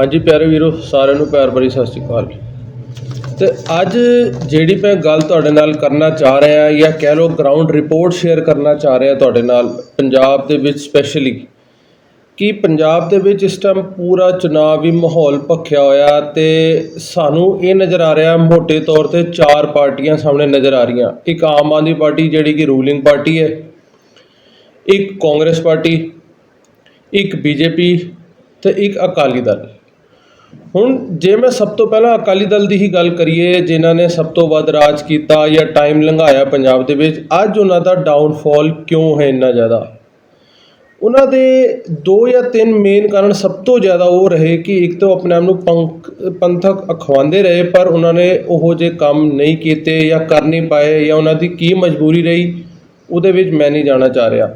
ਹਾਂਜੀ ਪਿਆਰੇ ਵੀਰੋ, ਸਾਰਿਆਂ ਨੂੰ ਪਿਆਰ ਭਰੀ ਸਤਿ ਸ਼੍ਰੀ ਅਕਾਲ। ਤੇ ਅੱਜ ਜਿਹੜੀ ਮੈਂ ਗੱਲ ਤੁਹਾਡੇ ਨਾਲ ਕਰਨਾ ਚਾਹ ਰਿਹਾ ਜਾਂ ਕਹਿ ਲਓ ਗਰਾਊਂਡ ਰਿਪੋਰਟ ਸ਼ੇਅਰ ਕਰਨਾ ਚਾਹ ਰਿਹਾ ਤੁਹਾਡੇ ਨਾਲ ਪੰਜਾਬ ਦੇ ਵਿੱਚ ਸਪੈਸ਼ਲੀ ਕਿ ਪੰਜਾਬ ਦੇ ਵਿੱਚ ਇਸ ਟਾਈਮ ਪੂਰਾ ਚੁਣਾਵੀ ਮਾਹੌਲ ਭਖਿਆ ਹੋਇਆ ਤੇ ਸਾਨੂੰ ਇਹ ਨਜ਼ਰ ਆ ਰਿਹਾ ਮੋٹے ਤੌਰ ਤੇ ਚਾਰ ਪਾਰਟੀਆਂ ਸਾਹਮਣੇ ਨਜ਼ਰ ਆ ਰਹੀਆਂ। ਇੱਕ ਆਮ ਆਦਮੀ ਪਾਰਟੀ ਜਿਹੜੀ ਕਿ ਰੂਲਿੰਗ ਪਾਰਟੀ ਹੈ, ਇੱਕ ਕਾਂਗਰਸ ਪਾਰਟੀ, ਇੱਕ ਬੀਜੇਪੀ ਤੇ ਇੱਕ ਅਕਾਲੀ ਦਲ। ਹੁਣ ਜੇ ਮੈਂ ਸਭ ਤੋਂ ਪਹਿਲਾਂ ਅਕਾਲੀ ਦਲ ਦੀ ਹੀ ਗੱਲ ਕਰੀਏ, ਜਿਨ੍ਹਾਂ ਨੇ ਸਭ ਤੋਂ ਵੱਧ ਰਾਜ ਕੀਤਾ ਜਾਂ ਟਾਈਮ ਲੰਘਾਇਆ ਪੰਜਾਬ ਦੇ ਵਿੱਚ, ਅੱਜ ਉਹਨਾਂ ਦਾ ਡਾਊਨਫਾਲ ਕਿਉਂ ਹੈ ਇੰਨਾ ਜ਼ਿਆਦਾ? ਉਹਨਾਂ ਦੇ ਦੋ ਜਾਂ ਤਿੰਨ ਮੇਨ ਕਾਰਨ ਸਭ ਤੋਂ ਜ਼ਿਆਦਾ ਉਹ ਰਹੇ ਕਿ ਇੱਕ ਤਾਂ ਉਹ ਆਪਣੇ ਆਪ ਨੂੰ ਪੰਕ ਪੰਥਕ ਅਖਵਾਉਂਦੇ ਰਹੇ, ਪਰ ਉਹਨਾਂ ਨੇ ਉਹੋ ਜਿਹੇ ਕੰਮ ਨਹੀਂ ਕੀਤੇ ਜਾਂ ਕਰ ਨਹੀਂ ਪਾਏ ਜਾਂ ਉਹਨਾਂ ਦੀ ਕੀ ਮਜਬੂਰੀ ਰਹੀ, ਉਹਦੇ ਵਿੱਚ ਮੈਂ ਨਹੀਂ ਜਾਣਾ ਚਾਹ ਰਿਹਾ।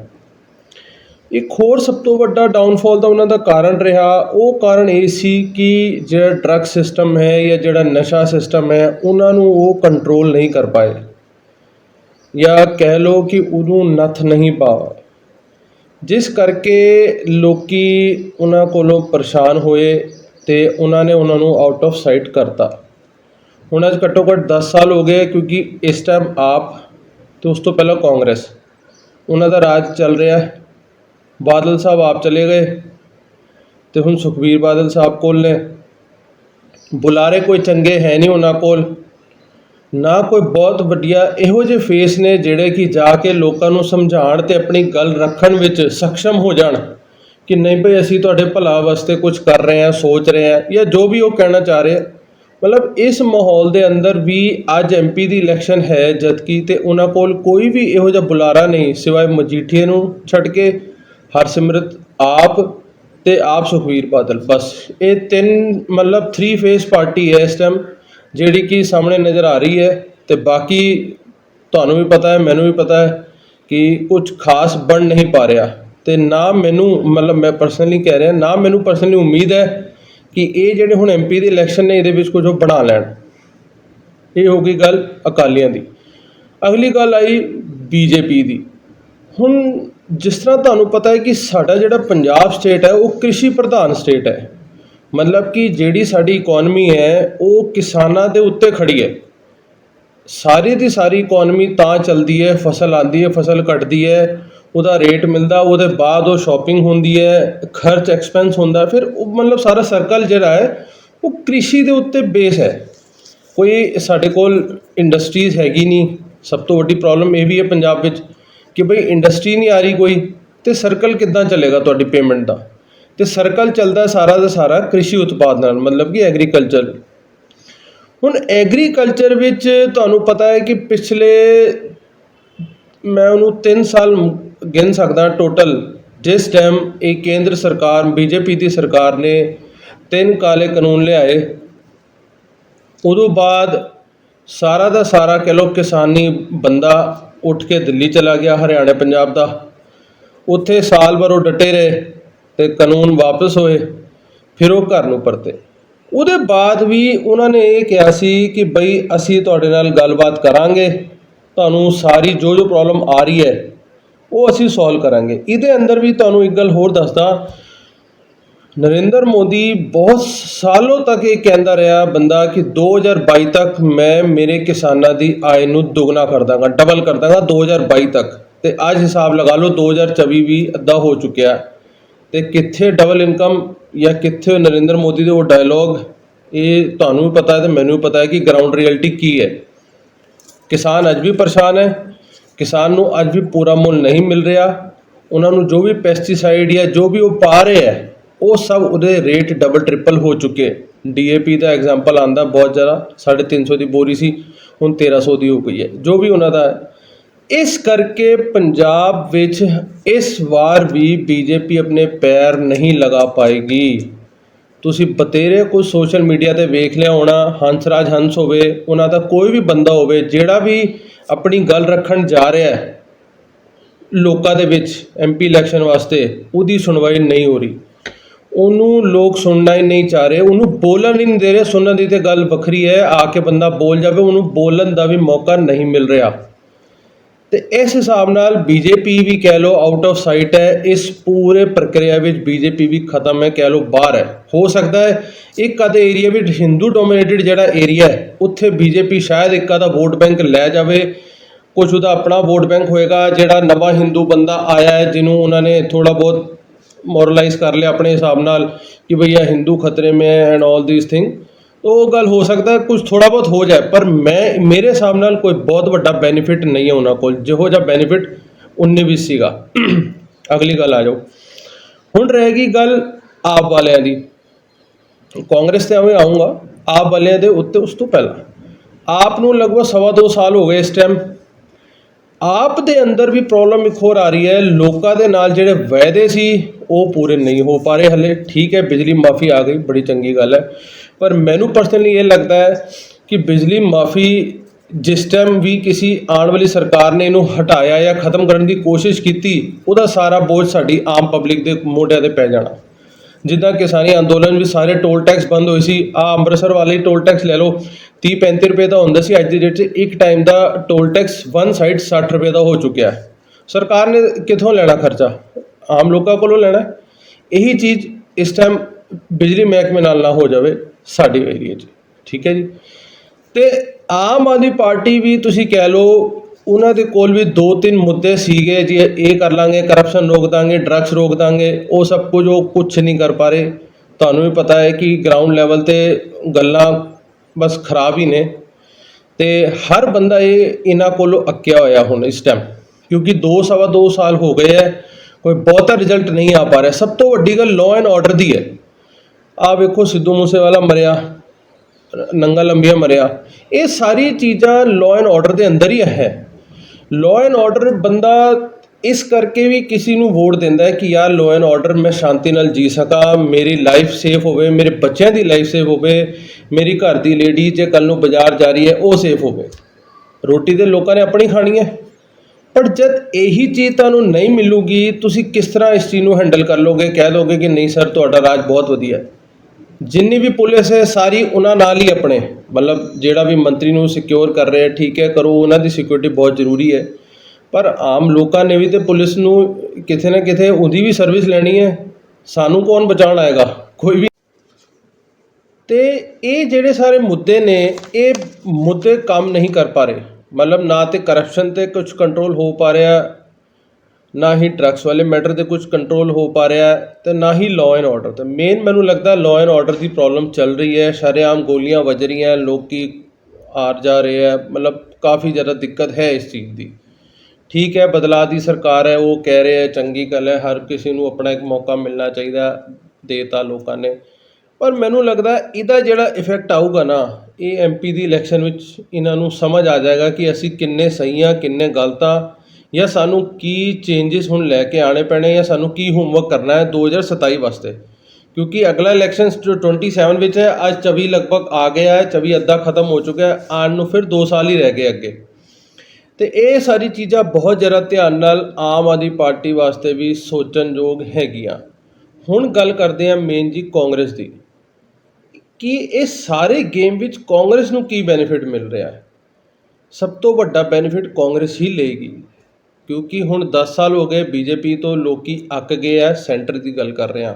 ਇੱਕ ਹੋਰ ਸਭ ਤੋਂ ਵੱਡਾ ਡਾਊਨਫਾਲ ਦਾ ਉਹਨਾਂ ਦਾ ਕਾਰਨ ਰਿਹਾ। ਉਹ ਕਾਰਨ ਇਹ ਸੀ ਕਿ ਜਿਹੜਾ ਡਰੱਗ ਸਿਸਟਮ ਹੈ ਜਾਂ ਜਿਹੜਾ ਨਸ਼ਾ ਸਿਸਟਮ ਹੈ, ਉਹਨਾਂ ਨੂੰ ਉਹ ਕੰਟਰੋਲ ਨਹੀਂ ਕਰ ਪਾਏ। ਜਾਂ ਕਹਿ ਲਓ ਕਿ ਉਹਨੂੰ ਨੱਥ ਨਹੀਂ ਪਾਇਆ। ਜਿਸ ਕਰਕੇ ਲੋਕੀ ਉਹਨਾਂ ਕੋਲੋਂ ਪਰੇਸ਼ਾਨ ਹੋਏ ਤੇ ਉਹਨਾਂ ਨੇ ਉਹਨਾਂ ਨੂੰ ਆਊਟ ਆਫ ਸਾਈਟ ਕਰਤਾ। ਹੁਣ ਅੱਜ ਘੱਟੋ ਘੱਟ 10 ਸਾਲ ਹੋ ਗਏ ਕਿਉਂਕਿ ਇਸ ਟਾਈਮ ਆਪ ਤੇ ਉਸ ਤੋਂ ਪਹਿਲਾਂ ਕਾਂਗਰਸ। ਉਹਨਾਂ ਦਾ ਰਾਜ ਚੱਲ ਰਿਹਾ ਹੈ। ਬਾਦਲ ਸਾਹਿਬ ਆਪ ਚਲੇ ਗਏ ਤੇ ਹੁਣ ਸੁਖਬੀਰ ਬਾਦਲ ਸਾਹਿਬ ਕੋਲ ਨੇ। ਬੁਲਾਰੇ ਕੋਈ ਚੰਗੇ ਹੈ ਨਹੀਂ ਉਹਨਾਂ ਕੋਲ। ਨਾ ਕੋਈ ਬਹੁਤ ਵੱਡੀਆਂ ਇਹੋ ਜਿਹੇ ਫੇਸ ਨੇ ਜਿਹੜੇ ਕਿ ਜਾ ਕੇ ਲੋਕਾਂ ਨੂੰ ਸਮਝਾਉਣ ਤੇ ਆਪਣੀ ਗੱਲ ਰੱਖਣ ਵਿੱਚ ਸક્ષਮ ਹੋ ਜਾਣ ਕਿ ਨਹੀਂ ਭਈ ਅਸੀਂ ਤੁਹਾਡੇ ਭਲਾ ਵਾਸਤੇ ਕੁਝ ਕਰ ਰਹੇ ਹਾਂ, ਸੋਚ ਰਹੇ ਹਾਂ ਜਾਂ ਜੋ ਵੀ ਉਹ ਕਹਿਣਾ ਚਾਹ ਰਹੇ ਮਤਲਬ ਇਸ ਮਾਹੌਲ ਦੇ ਅੰਦਰ ਵੀ ਅੱਜ ਐਮਪੀ ਦੀ ਇਲੈਕਸ਼ਨ ਹੈ ਜਦਕਿ ਤੇ ਉਹਨਾਂ ਕੋਲ ਕੋਈ ਵੀ ਇਹੋ ਜਿਹਾ ਬੁਲਾਰਾ ਨਹੀਂ, ਸਿਵਾਏ ਮਜੀਠੀਏ ਨੂੰ ਛੱਡ ਕੇ ਹਰਸਿਮਰਤ, ਆਪ ਤੇ ਆਪ ਸੁਖਵੀਰ ਬਾਦਲ। ਬਸ, ਇਹ ਤਿੰਨ ਮਤਲਬ 3 ਫੇਸ ਪਾਰਟੀ ਹੈ ਇਸ ਟਾਈਮ ਜਿਹੜੀ ਕਿ ਸਾਹਮਣੇ ਨਜ਼ਰ ਆ ਰਹੀ ਹੈ ਤੇ ਬਾਕੀ ਤੁਹਾਨੂੰ ਵੀ ਪਤਾ ਹੈ, ਮੈਨੂੰ ਵੀ ਪਤਾ ਹੈ ਕਿ ਕੁਝ ਖਾਸ ਬਣ ਨਹੀਂ ਪਾ ਰਿਹਾ ਤੇ ਨਾ ਮੈਨੂੰ ਮਤਲਬ ਮੈਂ ਪਰਸਨਲੀ ਕਹਿ ਰਿਹਾ, ਨਾ ਮੈਨੂੰ ਪਰਸਨਲੀ ਉਮੀਦ ਹੈ ਕਿ ਇਹ ਜਿਹੜੇ ਹੁਣ ਐਮਪੀ ਦੇ ਇਲੈਕਸ਼ਨ ਨੇ, ਇਹਦੇ ਵਿੱਚ ਕੁਝ ਉਹ ਬਣਾ ਲੈਣ। ਇਹ ਹੋ ਗਈ ਗੱਲ ਅਕਾਲੀਆਂ ਦੀ। ਅਗਲੀ ਗੱਲ ਆਈ ਬੀਜੇਪੀ ਦੀ। ਹੁਣ ਜਿਸ ਤਰ੍ਹਾਂ ਤੁਹਾਨੂੰ ਪਤਾ ਹੈ ਕਿ ਸਾਡਾ ਜਿਹੜਾ ਪੰਜਾਬ ਸਟੇਟ ਹੈ, ਉਹ ਕ੍ਰਿਸ਼ੀ ਪ੍ਰਧਾਨ ਸਟੇਟ ਹੈ। ਮਤਲਬ ਕਿ ਜਿਹੜੀ ਸਾਡੀ ਇਕਨੋਮੀ ਹੈ, ਉਹ ਕਿਸਾਨਾਂ ਦੇ ਉੱਤੇ ਖੜੀ ਹੈ। ਸਾਰੀ ਦੀ ਸਾਰੀ ਇਕਨੋਮੀ ਤਾਂ ਚੱਲਦੀ ਹੈ, ਫਸਲ ਆਂਦੀ ਹੈ, ਫਸਲ ਘਟਦੀ ਹੈ, ਉਹਦਾ ਰੇਟ ਮਿਲਦਾ, ਉਹਦੇ ਬਾਅਦ ਉਹ ਸ਼ਾਪਿੰਗ ਹੁੰਦੀ ਹੈ, ਖਰਚ ਐਕਸਪੈਂਸ ਹੁੰਦਾ, ਫਿਰ ਉਹ ਮਤਲਬ ਸਾਰਾ ਸਰਕਲ ਜਿਹੜਾ ਹੈ, ਉਹ ਕ੍ਰਿਸ਼ੀ ਦੇ ਉੱਤੇ ਬੇਸ ਹੈ। ਕੋਈ ਸਾਡੇ ਕੋਲ ਇੰਡਸਟਰੀਜ਼ ਹੈਗੀ ਨਹੀਂ। ਸਭ ਤੋਂ ਵੱਡੀ ਪ੍ਰੋਬਲਮ ਇਹ ਵੀ ਹੈ ਪੰਜਾਬ ਵਿੱਚ। ਕਿ ਬਈ ਇੰਡਸਟਰੀ ਨਹੀਂ ਆ ਰਹੀ ਕੋਈ, ਤੇ ਸਰਕਲ ਕਿੱਦਾਂ ਚੱਲੇਗਾ ਤੁਹਾਡੀ ਪੇਮੈਂਟ ਦਾ? ਤੇ ਸਰਕਲ ਚੱਲਦਾ ਸਾਰਾ ਦਾ ਸਾਰਾ ਕ੍ਰਿਸ਼ੀ ਉਤਪਾਦ ਨਾਲ, ਮਤਲਬ ਕਿ ਐਗਰੀਕਲਚਰ ਹੁਣ ਐਗਰੀਕਲਚਰ ਵਿੱਚ ਤੁਹਾਨੂੰ ਪਤਾ ਹੈ ਕਿ ਪਿਛਲੇ, ਮੈਂ ਉਹਨੂੰ 3 ਸਾਲ ਗਿਣ ਸਕਦਾ ਟੋਟਲ ਜਿਸ ਟਾਈਮ ਇਹ ਕੇਂਦਰ ਸਰਕਾਰ, ਬੀਜੇਪੀ ਦੀ ਸਰਕਾਰ ਨੇ ਤਿੰਨ ਕਾਲੇ ਕਾਨੂੰਨ ਲਿਆਏ। ਉਦੋਂ ਬਾਅਦ ਸਾਰਾ ਦਾ ਸਾਰਾ ਕਹਿ ਲਓ ਕਿਸਾਨੀ ਬੰਦਾ ਉੱਠ ਕੇ ਦਿੱਲੀ ਚਲਾ ਗਿਆ ਹਰਿਆਣਾ ਪੰਜਾਬ ਦਾ। ਉੱਥੇ ਸਾਲ ਭਰ ਉਹ ਡਟੇ ਰਹੇ ਤੇ ਕਾਨੂੰਨ ਵਾਪਸ ਹੋਏ, ਫਿਰ ਉਹ ਘਰ ਨੂੰ ਪਰਤੇ। ਉਹਦੇ ਬਾਅਦ ਵੀ ਉਹਨਾਂ ਨੇ ਇਹ ਕਿਹਾ ਸੀ ਕਿ ਬਈ ਅਸੀਂ ਤੁਹਾਡੇ ਨਾਲ ਗੱਲਬਾਤ ਕਰਾਂਗੇ, ਤੁਹਾਨੂੰ ਸਾਰੀ ਜੋ ਜੋ ਪ੍ਰੋਬਲਮ ਆ ਰਹੀ ਹੈ, ਉਹ ਅਸੀਂ ਸੋਲਵ ਕਰਾਂਗੇ। ਇਹਦੇ ਅੰਦਰ ਵੀ ਤੁਹਾਨੂੰ ਇੱਕ ਗੱਲ ਹੋਰ ਦੱਸਦਾ, ਨਰਿੰਦਰ ਮੋਦੀ ਬਹੁਤ ਸਾਲੋਂ ਤੱਕ ਇਹ ਕਹਿੰਦਾ ਰਿਹਾ ਬੰਦਾ ਕਿ 2022 ਤੱਕ ਮੈਂ ਮੇਰੇ ਕਿਸਾਨਾਂ ਦੀ ਆਏ ਨੂੰ ਦੁੱਗਣਾ ਕਰ ਦਾਂਗਾ ਡਬਲ ਕਰ ਦਾਂਗਾ 2022 ਤੱਕ। ਤੇ ਅੱਜ ਹਿਸਾਬ ਲਗਾ ਲਓ 2024 ਵੀ ਅੱਧਾ ਹੋ ਚੁੱਕਿਆ। ਤੇ ਕਿੱਥੇ ਡਬਲ ਇਨਕਮ ਜਾਂ ਕਿੱਥੇ ਨਰਿੰਦਰ ਮੋਦੀ ਦੇ ਉਹ ਡਾਇਲੋਗ ਇਹ ਤੁਹਾਨੂੰ ਵੀ ਪਤਾ ਹੈ ਤੇ ਮੈਨੂੰ ਵੀ ਪਤਾ ਹੈ ਕਿ ਗਰਾਊਂਡ ਰਿਐਲਿਟੀ ਕੀ ਹੈ। ਕਿਸਾਨ ਅੱਜ ਵੀ ਪਰੇਸ਼ਾਨ ਹੈ, ਕਿਸਾਨ ਨੂੰ ਅੱਜ ਵੀ ਪੂਰਾ ਮੁੱਲ ਨਹੀਂ ਮਿਲ ਰਿਹਾ। ਉਹਨਾਂ ਨੂੰ ਜੋ ਵੀ ਪੈਸਟੀਸਾਈਡ ਜਾਂ ਜੋ ਵੀ ਉਹ ਪਾ ਰਹੇ ਹੈ ਉਹ ਸਭ ਉਹਦੇ ਰੇਟ ਡਬਲ ਟ੍ਰਿਪਲ ਹੋ ਚੁੱਕੇ। ਡੀਏਪੀ ਦਾ ਐਗਜ਼ਾਮਪਲ ਆਂਦਾ ਬਹੁਤ ਜ਼ਿਆਦਾ 350 ਦੀ ਬੋਰੀ ਸੀ, ਹੁਣ 1300 ਦੀ ਹੋ ਗਈ ਹੈ। ਜੋ ਵੀ ਉਹਨਾਂ ਦਾ ਇਸ ਕਰਕੇ ਪੰਜਾਬ ਵਿੱਚ ਇਸ ਵਾਰ ਵੀ ਬੀਜੇਪੀ ਆਪਣੇ ਪੈਰ ਨਹੀਂ ਲਗਾ ਪਾਏਗੀ। ਤੁਸੀਂ ਬਤੇਰੇ ਕੁਝ ਸੋਸ਼ਲ ਮੀਡੀਆ ਤੇ ਵੇਖ ਲਿਆ ਹੋਣਾ, ਹੰਸਰਾਜ ਹੰਸ ਹੋਵੇ, ਉਹਨਾਂ ਦਾ ਕੋਈ ਵੀ ਬੰਦਾ ਹੋਵੇ, ਜਿਹੜਾ ਵੀ ਆਪਣੀ ਗੱਲ ਰੱਖਣ ਜਾ ਰਿਹਾ ਹੈ, ਲੋਕਾਂ ਦੇ ਵਿੱਚ ਐਮਪੀ ਇਲੈਕਸ਼ਨ ਵਾਸਤੇ, ਉਹਦੀ ਸੁਣਵਾਈ ਨਹੀਂ ਹੋ ਰਹੀ। ਉਹਨੂੰ ਲੋਕ ਸੁਣਨਾ ਹੀ ਨਹੀਂ ਚਾਹ ਰਹੇ, ਉਹਨੂੰ ਬੋਲਣ ਹੀ ਨਹੀਂ ਦੇ ਰਹੇ, ਸੁਣਨ ਦੀ ਤੇ ਗੱਲ ਵੱਖਰੀ ਹੈ, ਆ ਕੇ ਬੰਦਾ ਬੋਲ ਜਾਵੇ, ਉਹਨੂੰ ਬੋਲਣ ਦਾ ਵੀ ਮੌਕਾ ਨਹੀਂ ਮਿਲ ਰਿਹਾ। ਤੇ ਇਸ ਹਿਸਾਬ ਨਾਲ ਬੀਜੇਪੀ ਵੀ ਕਹਿ ਲਓ ਆਊਟ ਆਫ ਸਾਈਟ ਹੈ, ਇਸ ਪੂਰੇ ਪ੍ਰਕਿਰਿਆ ਵਿੱਚ ਬੀਜੇਪੀ ਵੀ ਖਤਮ ਹੈ, ਕਹਿ ਲਓ ਬਾਹਰ ਹੈ। ਹੋ ਸਕਦਾ ਹੈ ਇੱਕ ਅਦੇ ਏਰੀਆ ਵਿੱਚ ਹਿੰਦੂ ਡੋਮੀਨੇਟਡ ਜਿਹੜਾ ਏਰੀਆ ਹੈ, ਉੱਥੇ ਬੀਜੇਪੀ ਸ਼ਾਇਦ ਇੱਕ ਅਦਾ ਵੋਟ ਬੈਂਕ ਲੈ ਜਾਵੇ ਕੁਝ ਉਹਦਾ ਆਪਣਾ ਵੋਟ ਬੈਂਕ ਹੋਏਗਾ, ਜਿਹੜਾ ਨਵਾਂ ਹਿੰਦੂ ਬੰਦਾ ਆਇਆ ਹੈ, ਜਿਹਨੂੰ ਉਹਨਾਂ ਨੇ ਥੋੜਾ ਬਹੁਤ ਮੋਰਲਾਈਜ਼ ਕਰ ਲਿਆ ਆਪਣੇ ਹਿਸਾਬ ਨਾਲ ਕਿ ਭਈਆ ਹਿੰਦੂ ਖਤਰੇ ਮੇਂ ਹੈ ਐਂਡ ਆਲ ਥੀਸ ਥਿੰਗ ਉਹ ਗੱਲ ਹੋ ਸਕਦਾ ਹੈ ਕੁਝ ਥੋੜਾ ਬਹੁਤ ਹੋ ਜਾਏ, ਪਰ ਮੈਂ, ਮੇਰੇ ਹਿਸਾਬ ਨਾਲ ਕੋਈ ਬਹੁਤ ਵੱਡਾ ਬੈਨੀਫਿਟ ਨਹੀਂ ਹੈ ਉਹਨਾਂ ਕੋਲ। ਜਿਹੋ ਜਿਹਾ ਬੈਨੀਫਿਟ 19 ਵੀ ਸੀਗਾ। ਅਗਲੀ ਗੱਲ ਆ ਜਾਓ। ਹੁਣ ਰਹੇਗੀ ਗੱਲ ਆਪ ਵਾਲਿਆਂ ਦੀ। ਕਾਂਗਰਸ ਤੇ ਐਵੇਂ ਆਉਂਗਾ ਆਪ ਵਾਲਿਆਂ ਦੇ ਉੱਤੇ ਉਸ ਤੋਂ ਪਹਿਲਾਂ। ਆਪ ਨੂੰ ਲਗਭਗ ਸਵਾ ਦੋ ਸਾਲ ਹੋ ਗਏ ਇਸ ਟਾਈਮ ਆਪ ਦੇ ਅੰਦਰ ਵੀ ਪ੍ਰੋਬਲਮ ਇੱਕ ਹੋਰ ਆ ਰਹੀ ਹੈ, ਲੋਕਾਂ ਦੇ ਨਾਲ ਜਿਹੜੇ ਵਾਅਦੇ ਸੀ ਉਹ ਪੂਰੇ ਨਹੀਂ ਹੋ ਪਾ ਰਹੇ। ਹਲੇ ਠੀਕ ਹੈ, ਬਿਜਲੀ ਮਾਫੀ ਆ ਗਈ, ਬੜੀ ਚੰਗੀ ਗੱਲ ਹੈ। ਪਰ ਮੈਨੂੰ ਪਰਸਨਲੀ ਇਹ ਲੱਗਦਾ ਹੈ ਕਿ ਬਿਜਲੀ ਮਾਫੀ ਜਿਸ ਟਾਈਮ ਵੀ ਕਿਸੇ ਆਉਣ ਵਾਲੀ ਸਰਕਾਰ ਨੇ ਇਹਨੂੰ ਹਟਾਇਆ ਜਾਂ ਖਤਮ ਕਰਨ ਦੀ ਕੋਸ਼ਿਸ਼ ਕੀਤੀ, ਉਹਦਾ ਸਾਰਾ ਬੋਝ ਸਾਡੀ ਆਮ ਪਬਲਿਕ ਦੇ ਮੋਢਿਆਂ ਤੇ ਪੈ ਜਾਣਾ। ਜਿੱਦਾਂ ਕਿਸਾਨੀ ਅੰਦੋਲਨ ਵੀ ਸਾਰੇ ਟੋਲ ਟੈਕਸ ਬੰਦ ਹੋਏ ਸੀ ਆ ਅੰਮ੍ਰਿਤਸਰ ਵਾਲੇ ਟੋਲ ਟੈਕਸ ਲੈ ਲਓ 30 35 ਰੁਪਏ ਦਾ ਹੁੰਦਾ ਸੀ, ਅੱਜ ਦੀ ਡੇਟ 'ਚ ਇੱਕ ਟਾਈਮ ਦਾ ਟੋਲ ਟੈਕਸ ਵਨ ਸਾਈਡ 60 ਰੁਪਏ ਦਾ ਹੋ ਚੁੱਕਿਆ। ਹੈ ਸਰਕਾਰ ਨੇ ਕਿੱਥੋਂ ਲੈਣਾ ਖਰਚਾ? ਆਮ ਲੋਕਾਂ ਕੋਲੋਂ ਲੈਣਾ ਇਹੀ ਚੀਜ਼ ਇਸ ਟਾਈਮ ਬਿਜਲੀ ਮਹਿਕਮੇ ਨਾਲ ਨਾ ਹੋ ਜਾਵੇ ਸਾਡੇ ਏਰੀਏ 'ਚ। ਠੀਕ ਹੈ ਜੀ? ਤੇ ਆਮ ਆਦਮੀ ਪਾਰਟੀ ਵੀ ਤੁਸੀਂ ਕਹਿ ਲਓ, ਉਹਨਾਂ ਦੇ ਕੋਲ ਵੀ ਦੋ ਤਿੰਨ ਮੁੱਦੇ ਸੀਗੇ ਜੀ, ਇਹ ਕਰ ਲਾਂਗੇ ਕਰਪਸ਼ਨ ਰੋਕ ਦਾਂਗੇ ਡਰੱਗਸ ਰੋਕ ਦਾਂਗੇ, ਉਹ ਸਭ ਕੁਝ ਉਹ ਕੁਝ ਨਹੀਂ ਕਰ ਪਾ ਰਹੇ। ਤੁਹਾਨੂੰ ਵੀ ਪਤਾ ਹੈ ਕਿ ਗਰਾਊਂਡ ਲੈਵਲ ਤੇ ਗੱਲਾਂ ਬਸ ਖਰਾਬ ਹੀ ਨੇ। ਤੇ ਹਰ ਬੰਦਾ ਇਹ ਇਹਨਾਂ ਕੋਲੋਂ ਅੱਕਿਆ ਹੋਇਆ ਹੁਣ ਇਸ ਟਾਈਮ ਕਿਉਂਕਿ 2 ਸਵਾ 2 ਸਾਲ ਹੋ ਗਏ ਹੈ ਕੋਈ ਬਹੁਤਾ ਰਿਜ਼ਲਟ ਨਹੀਂ ਆ ਪਾ ਰਿਹਾ। ਸਭ ਤੋਂ ਵੱਡੀ ਗੱਲ ਲਾਅ ਐਂਡ ਆਰਡਰ ਦੀ ਹੈ। ਆ ਵੇਖੋ, ਸਿੱਧੂ ਮੂਸੇਵਾਲਾ ਮਰਿਆ, ਨੰਗਾ ਲੰਬੀਆ ਮਰਿਆ। ਇਹ ਸਾਰੀ ਚੀਜ਼ਾਂ ਲਾਅ ਐਂਡ ਆਰਡਰ ਦੇ ਅੰਦਰ ਹੀ ਹੈ। ਲਾਅ ਐਂਡ ਆਰਡਰ ਬੰਦਾ ਇਸ ਕਰਕੇ ਵੀ ਕਿਸੇ ਨੂੰ ਵੋਟ ਦਿੰਦਾ ਹੈ ਕਿ ਯਾਰ ਲਾਅ ਐਂਡ ਆਰਡਰ ਮੈਂ ਸ਼ਾਂਤੀ ਨਾਲ ਜੀ ਸਕਾਂ, ਮੇਰੀ ਲਾਈਫ ਸੇਫ ਹੋਵੇ, ਮੇਰੇ ਬੱਚਿਆਂ ਦੀ ਲਾਈਫ ਸੇਫ ਹੋਵੇ, ਮੇਰੀ ਘਰ ਦੀ ਲੇਡੀ ਜੇ ਕੱਲ ਨੂੰ ਬਾਜ਼ਾਰ ਜਾ ਰਹੀ ਹੈ, ਉਹ ਸੇਫ ਹੋਵੇ। ਰੋਟੀ ਤੇ ਲੋਕਾਂ ਨੇ ਆਪਣੀ ਖਾਣੀ ਹੈ। ਪਰ ਜਦ ਇਹੀ ਚੀਜ਼ ਤੁਹਾਨੂੰ ਨਹੀਂ ਮਿਲੂਗੀ, ਤੁਸੀਂ ਕਿਸ ਤਰ੍ਹਾਂ ਇਸ ਚੀਜ਼ ਨੂੰ ਹੈਂਡਲ ਕਰ ਲੋਗੇ, ਕਹਿ ਦੋਗੇ ਕਿ ਨਹੀਂ ਸਰ ਤੁਹਾਡਾ ਰਾਜ ਬਹੁਤ ਵਧੀਆ। ਜਿੰਨੀ ਵੀ ਪੁਲਿਸ ਹੈ, ਸਾਰੀ ਉਹਨਾਂ ਨਾਲ ਹੀ ਆਪਣੇ। ਮਤਲਬ ਜਿਹੜਾ ਵੀ ਮੰਤਰੀ ਨੂੰ ਸਿਕਿਉਰ ਕਰ ਰਿਹਾ, ਠੀਕ ਹੈ, ਕਰੋ, ਉਹਨਾਂ ਦੀ ਸਿਕਿਉਰਿਟੀ ਬਹੁਤ ਜ਼ਰੂਰੀ ਹੈ। ਪਰ ਆਮ ਲੋਕਾਂ ਨੇ ਵੀ ਤੇ ਪੁਲਿਸ ਨੂੰ ਕਿਤੇ ਨਾ ਕਿਤੇ ਉਹਦੀ ਵੀ ਸਰਵਿਸ ਲੈਣੀ ਹੈ। ਸਾਨੂੰ ਕੌਣ ਬਚਾਉਣ ਆਏਗਾ? ਕੋਈ ਵੀ। ਤੇ ਇਹ ਜਿਹੜੇ ਸਾਰੇ ਮੁੱਦੇ ਨੇ, ਇਹ ਮੁੱਦੇ ਕੰਮ ਨਹੀਂ ਕਰ ਪਾ ਰਹੇ। ਮਤਲਬ ਨਾ ਤੇ ਕਰਪਸ਼ਨ ਤੇ ਕੁਝ ਕੰਟਰੋਲ ਹੋ ਪਾ ਰਿਹਾ, ਨਾ ਹੀ ਡਰੱਗਸ ਵਾਲੇ ਮੈਟਰ ਤੇ ਕੁਝ ਕੰਟਰੋਲ ਹੋ ਪਾ ਰਿਹਾ ਹੈ ਤੇ ਨਾ ਹੀ ਲਾਅ ਐਂਡ ਆਰਡਰ ਤੇ। ਮੇਨ ਮੈਨੂੰ ਲੱਗਦਾ ਲਾਅ ਐਂਡ ਆਰਡਰ ਦੀ ਪ੍ਰੋਬਲਮ ਚੱਲ ਰਹੀ ਹੈ, ਸ਼ਰੇਆਮ ਗੋਲੀਆਂ ਵੱਜ ਰਹੀਆਂ, ਲੋਕੀ ਆਰ ਜਾ ਰਹੇ ਹੈ, ਮਤਲਬ ਕਾਫੀ ਜ਼ਿਆਦਾ ਦਿੱਕਤ ਹੈ ਇਸ ਚੀਜ਼ ਦੀ। ਠੀਕ ਹੈ, ਬਦਲਾਅ ਦੀ ਸਰਕਾਰ ਹੈ, ਉਹ ਕਹਿ ਰਹੇ ਹੈ, ਚੰਗੀ ਗੱਲ ਹੈ, ਹਰ ਕਿਸੇ ਨੂੰ ਆਪਣਾ ਇੱਕ ਮੌਕਾ ਮਿਲਣਾ ਚਾਹੀਦਾ ਦੇਤਾ ਲੋਕਾਂ ਨੇ। ਪਰ ਮੈਨੂੰ ਲੱਗਦਾ ਇਹਦਾ ਜਿਹੜਾ ਇਫੈਕਟ ਆਊਗਾ ਨਾ ਇਹ ਐਮਪੀ ਦੀ ਇਲੈਕਸ਼ਨ ਵਿੱਚ ਇਹਨਾਂ ਨੂੰ ਸਮਝ ਆ ਜਾਏਗਾ ਕਿ ਅਸੀਂ ਕਿੰਨੇ ਸਹੀ ਹਾਂ, ਕਿੰਨੇ ਗਲਤ ਹਾਂ, ਜਾਂ ਸਾਨੂੰ ਕੀ ਚੇਂਜਸ ਹੁਣ ਲੈ ਕੇ ਆਣੇ ਪੈਣੇ, ਜਾਂ ਸਾਨੂੰ ਕੀ ਹੋਮਵਰਕ ਕਰਨਾ ਹੈ 2027 ਵਾਸਤੇ। ਕਿਉਂਕਿ ਅਗਲਾ ਇਲੈਕਸ਼ਨ 27 ਵਿੱਚ ਹੈ, ਅੱਜ 24 ਲਗਭਗ ਆ ਗਿਆ ਹੈ 24 ਅੱਧਾ ਖਤਮ ਹੋ ਚੁੱਕਾ ਹੈ, ਆਉਣ ਨੂੰ ਫਿਰ 2 ਸਾਲ ਹੀ ਰਹਿ ਗਏ ਅੱਗੇ। ਤੇ ਇਹ ਸਾਰੀ ਚੀਜ਼ਾਂ ਬਹੁਤ ਜ਼ਰਾ ਧਿਆਨ ਨਾਲ ਆਮ ਆਦਮੀ ਪਾਰਟੀ ਵਾਸਤੇ ਵੀ ਸੋਚਣਯੋਗ ਹੈਗੀਆਂ। ਹੁਣ ਗੱਲ ਕਰਦੇ ਹਾਂ ਮੇਨ ਜੀ ਕਾਂਗਰਸ ਦੀ। ਕਿ ਇਹ ਸਾਰੇ ਗੇਮ ਵਿੱਚ ਕਾਂਗਰਸ ਨੂੰ ਕੀ ਬੈਨੀਫਿਟ ਮਿਲ ਰਿਹਾ ਹੈ? ਸਭ ਤੋਂ ਵੱਡਾ ਬੈਨੀਫਿਟ ਕਾਂਗਰਸ ਹੀ ਲਏਗੀ, ਕਿਉਂਕਿ ਹੁਣ 10 ਸਾਲ ਹੋ ਗਏ ਬੀਜੇਪੀ ਤੋਂ ਲੋਕੀ ਅੱਕ ਗਏ ਆ, ਸੈਂਟਰ ਦੀ ਗੱਲ ਕਰ ਰਹੇ। ਹਾਂ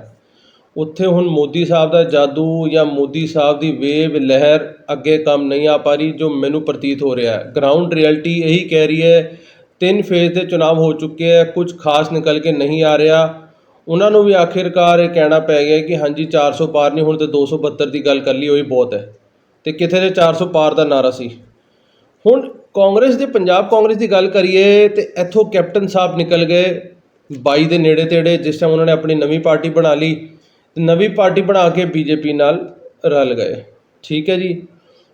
ਉੱਥੇ ਹੁਣ ਮੋਦੀ ਸਾਹਿਬ ਦਾ ਜਾਦੂ ਜਾਂ ਮੋਦੀ ਸਾਹਿਬ ਦੀ ਵੇਵ ਲਹਿਰ ਅੱਗੇ ਕੰਮ ਨਹੀਂ ਆ ਪਾ ਰਹੀ, ਜੋ ਮੈਨੂੰ ਪ੍ਰਤੀਤ ਹੋ ਰਿਹਾ ਹੈ। ਗਰਾਊਂਡ ਰਿਐਲਿਟੀ ਇਹੀ ਕਹਿ ਰਹੀ ਹੈ, ਤਿੰਨ ਫੇਜ਼ ਦੇ ਚੁਣਾਵ ਹੋ ਚੁੱਕੇ ਹੈ ਕੁਝ ਖਾਸ ਨਿਕਲ ਕੇ ਨਹੀਂ ਆ ਰਿਹਾ। ਉਹਨਾਂ ਨੂੰ ਵੀ ਆਖਿਰਕਾਰ ਇਹ ਕਹਿਣਾ ਪੈ ਗਿਆ ਕਿ ਹਾਂਜੀ 400 ਪਾਰ ਨਹੀਂ ਹੁਣ ਤੇ 272 ਦੀ ਗੱਲ ਕਰ ਲਈ ਉਹੀ ਬਹੁਤ ਹੈ। ਤੇ ਕਿਥੇ ਦੇ 400 ਪਾਰ ਦਾ ਨਾਰਾ ਸੀ? ਹੁਣ ਕਾਂਗਰਸ ਦੇ ਪੰਜਾਬ ਕਾਂਗਰਸ ਦੀ ਗੱਲ ਕਰੀਏ ਤੇ ਇੱਥੋਂ ਕੈਪਟਨ ਸਾਹਿਬ ਨਿਕਲ ਗਏ 22 ਦੇ ਨੇੜੇ ਤੇੜੇ ਜਿਸ ਟਾਈਮ ਉਹਨਾਂ ਨੇ ਆਪਣੀ ਨਵੀਂ ਪਾਰਟੀ ਬਣਾ ਲਈ ਤੇ ਨਵੀਂ ਪਾਰਟੀ ਬਣਾ ਕੇ ਬੀਜੇਪੀ ਨਾਲ ਰਲ ਗਏ। ਠੀਕ ਹੈ ਜੀ?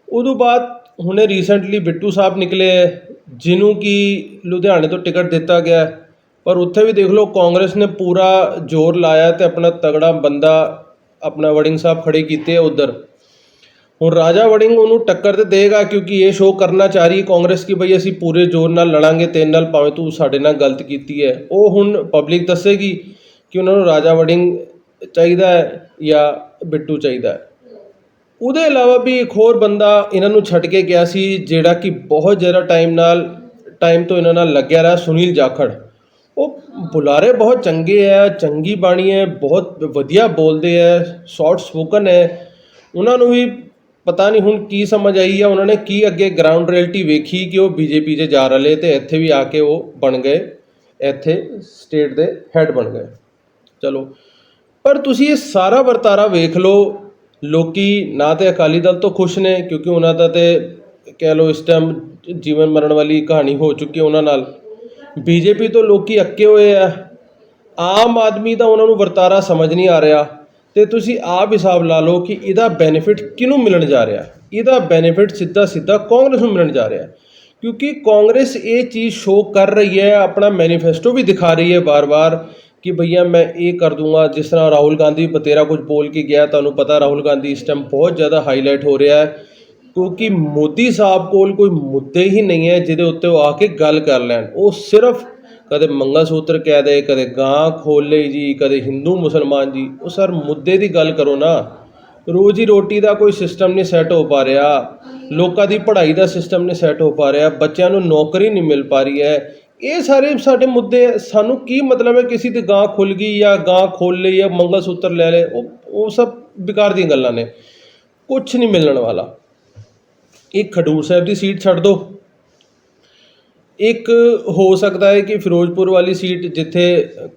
ਉਦੋਂ ਬਾਅਦ ਹੁਣੇ ਰੀਸੈਂਟਲੀ ਬਿੱਟੂ ਸਾਹਿਬ ਨਿਕਲੇ ਹੈ, ਜਿਹਨੂੰ ਕਿ ਲੁਧਿਆਣੇ ਤੋਂ ਟਿਕਟ ਦਿੱਤਾ ਗਿਆ ਪਰ ਉੱਥੇ ਵੀ ਦੇਖ ਲਓ ਕਾਂਗਰਸ ਨੇ ਪੂਰਾ ਜ਼ੋਰ ਲਾਇਆ ਤੇ ਆਪਣਾ ਤਗੜਾ ਬੰਦਾ ਆਪਣਾ ਵੜਿੰਗ ਸਾਹਿਬ ਖੜੇ ਕੀਤੇ ਉਧਰ। ਹੁਣ ਰਾਜਾ ਵੜਿੰਗ ਉਹਨੂੰ ਟੱਕਰ ਤੇ ਦੇਗਾ ਕਿਉਂਕਿ ਇਹ ਸ਼ੋਅ ਕਰਨਾ ਚਾਹ ਰਹੀ ਹੈ ਕਾਂਗਰਸ ਕਿ ਬਈ ਅਸੀਂ ਪੂਰੇ ਜ਼ੋਰ ਨਾਲ ਲੜਾਂਗੇ ਤੇਰੇ ਨਾਲ ਭਾਵੇਂ ਤੂੰ ਸਾਡੇ ਨਾਲ ਗਲਤ ਕੀਤੀ ਹੈ। ਉਹ ਹੁਣ ਪਬਲਿਕ ਦੱਸੇਗੀ ਕਿ ਉਹਨਾਂ ਨੂੰ ਰਾਜਾ ਵੜਿੰਗ ਚਾਹੀਦਾ ਹੈ ਜਾਂ ਬਿੱਟੂ ਚਾਹੀਦਾ ਹੈ। ਉਹਦੇ ਇਲਾਵਾ ਵੀ ਇੱਕ ਹੋਰ ਬੰਦਾ ਇਹਨਾਂ ਨੂੰ ਛੱਡ ਕੇ ਗਿਆ ਸੀ ਜਿਹੜਾ ਕਿ ਬਹੁਤ ਜ਼ਿਆਦਾ ਟਾਈਮ ਨਾਲ ਟਾਈਮ ਤੋਂ ਇਹਨਾਂ ਨਾਲ ਲੱਗਿਆ ਰਿਹਾ ਸੁਨੀਲ ਜਾਖੜ। ਉਹ ਬੁਲਾਰੇ ਬਹੁਤ ਚੰਗੇ ਆ ਚੰਗੀ ਬਾਣੀ ਹੈ ਬਹੁਤ ਵਧੀਆ ਬੋਲਦੇ ਆ ਸ਼ਾਰਟ ਸਪੋਕਨ ਹੈ ਉਹਨਾਂ ਨੂੰ ਵੀ ਪਤਾ ਨਹੀਂ ਹੁਣ ਕੀ ਸਮਝ ਆਈ ਆ, ਉਹਨਾਂ ਨੇ ਕੀ ਅੱਗੇ ਗਰਾਊਂਡ ਰਿਐਲਿਟੀ ਵੇਖੀ ਕਿ ਉਹ ਬੀਜੇਪੀ 'ਚ ਜਾ ਰਲੇ ਤੇ ਇੱਥੇ ਵੀ ਆ ਕੇ ਉਹ ਬਣ ਗਏ, ਇੱਥੇ ਸਟੇਟ ਦੇ ਹੈੱਡ ਬਣ ਗਏ। ਚਲੋ, ਪਰ ਤੁਸੀਂ ਇਹ ਸਾਰਾ ਵਰਤਾਰਾ ਵੇਖ ਲਓ, ਲੋਕੀ ਨਾ ਤੇ ਅਕਾਲੀ ਦਲ ਤੋਂ ਖੁਸ਼ ਨੇ, ਕਿਉਂਕਿ ਉਹਨਾਂ ਦਾ ਤੇ ਕਹਿ ਲਓ ਇਸ ਟਾਈਮ ਜੀਵਨ ਮਰਨ ਵਾਲੀ ਕਹਾਣੀ ਹੋ ਚੁੱਕੀ ਉਹਨਾਂ ਨਾਲ। ਬੀਜੇਪੀ ਤੋਂ ਲੋਕੀ ਅੱਕੇ ਹੋਏ ਆ। ਆਮ ਆਦਮੀ ਦਾ ਉਹਨਾਂ ਨੂੰ ਵਰਤਾਰਾ ਸਮਝ ਨਹੀਂ ਆ ਰਿਹਾ। ਤੇ ਤੁਸੀਂ ਆਪ ਹਿਸਾਬ ਲਾ ਲਓ ਕਿ ਇਹਦਾ ਬੈਨੀਫਿਟ ਕਿਹਨੂੰ ਮਿਲਣ ਜਾ ਰਿਹਾ? ਇਹਦਾ ਬੈਨੀਫਿਟ ਸਿੱਧਾ ਸਿੱਧਾ ਕਾਂਗਰਸ ਨੂੰ ਮਿਲਣ ਜਾ ਰਿਹਾ। ਕਿਉਂਕਿ ਕਾਂਗਰਸ ਇਹ ਚੀਜ਼ ਸ਼ੋਅ ਕਰ ਰਹੀ ਹੈ, ਆਪਣਾ ਮੈਨੀਫੈਸਟੋ ਵੀ ਦਿਖਾ ਰਹੀ ਹੈ ਬਾਰ-ਬਾਰ ਕਿ ਭਈਆ ਮੈਂ ਇਹ ਕਰ ਦੂੰਗਾ। ਜਿਸ ਤਰ੍ਹਾਂ ਰਾਹੁਲ ਗਾਂਧੀ ਬਤੇਰਾ ਕੁਝ ਬੋਲ ਕੇ ਗਿਆ, ਤੁਹਾਨੂੰ ਪਤਾ ਰਾਹੁਲ ਗਾਂਧੀ ਇਸ ਟਾਈਮ ਬਹੁਤ ਜ਼ਿਆਦਾ ਹਾਈਲਾਈਟ ਹੋ ਰਿਹਾ ਹੈ। ਕਿਉਂਕਿ ਮੋਦੀ ਸਾਹਿਬ ਕੋਲ ਕੋਈ ਮੁੱਦੇ ਹੀ ਨਹੀਂ ਹੈ ਜਿਹਦੇ ਉੱਤੇ ਉਹ ਆ ਕੇ ਗੱਲ ਕਰ ਲੈਣ। ਉਹ ਸਿਰਫ ਕਦੇ ਮੰਗਲ ਸੂਤਰ ਕਹਿ ਦੇ, ਕਦੇ ਗਾਂ ਖੋਲ ਲਈ ਜੀ, ਕਦੇ ਹਿੰਦੂ ਮੁਸਲਮਾਨ ਜੀ। ਉਹ ਸਰ ਮੁੱਦੇ ਦੀ ਗੱਲ ਕਰੋ ਨਾ। ਰੋਜੀ ਰੋਟੀ ਦਾ ਕੋਈ ਸਿਸਟਮ ਨਹੀਂ ਸੈੱਟ ਹੋ ਪਾ ਰਿਹਾ। ਲੋਕਾਂ ਦੀ ਪੜ੍ਹਾਈ ਦਾ ਸਿਸਟਮ ਨਹੀਂ ਸੈੱਟ ਹੋ ਪਾ ਰਿਹਾ। ਬੱਚਿਆਂ ਨੂੰ ਨੌਕਰੀ ਨਹੀਂ ਮਿਲ ਪਾ ਰਹੀ ਹੈ। ਇਹ ਸਾਰੇ ਸਾਡੇ ਮੁੱਦੇ ਸਾਨੂੰ ਕੀ ਮਤਲਬ ਹੈ ਕਿਸੇ ਦੀ ਗਾਂ ਖੁੱਲ ਗਈ ਜਾਂ ਗਾਂ ਖੋਲ ਲਈ ਜਾਂ ਮੰਗਲ ਸੂਤਰ ਲੈ ਲਏ। ਉਹ ਉਹ ਸਭ ਬੇਕਾਰ ਦੀਆਂ ਗੱਲਾਂ ਨੇ। ਕੁਝ ਨਹੀਂ ਮਿਲਣ ਵਾਲਾ। ਇੱਕ ਖਡੂਰ ਸਾਹਿਬ ਦੀ ਸੀਟ ਛੱਡ ਦਿਓ ਇੱਕ ਹੋ ਸਕਦਾ ਹੈ ਕਿ ਫਿਰੋਜ਼ਪੁਰ ਵਾਲੀ ਸੀਟ ਜਿੱਥੇ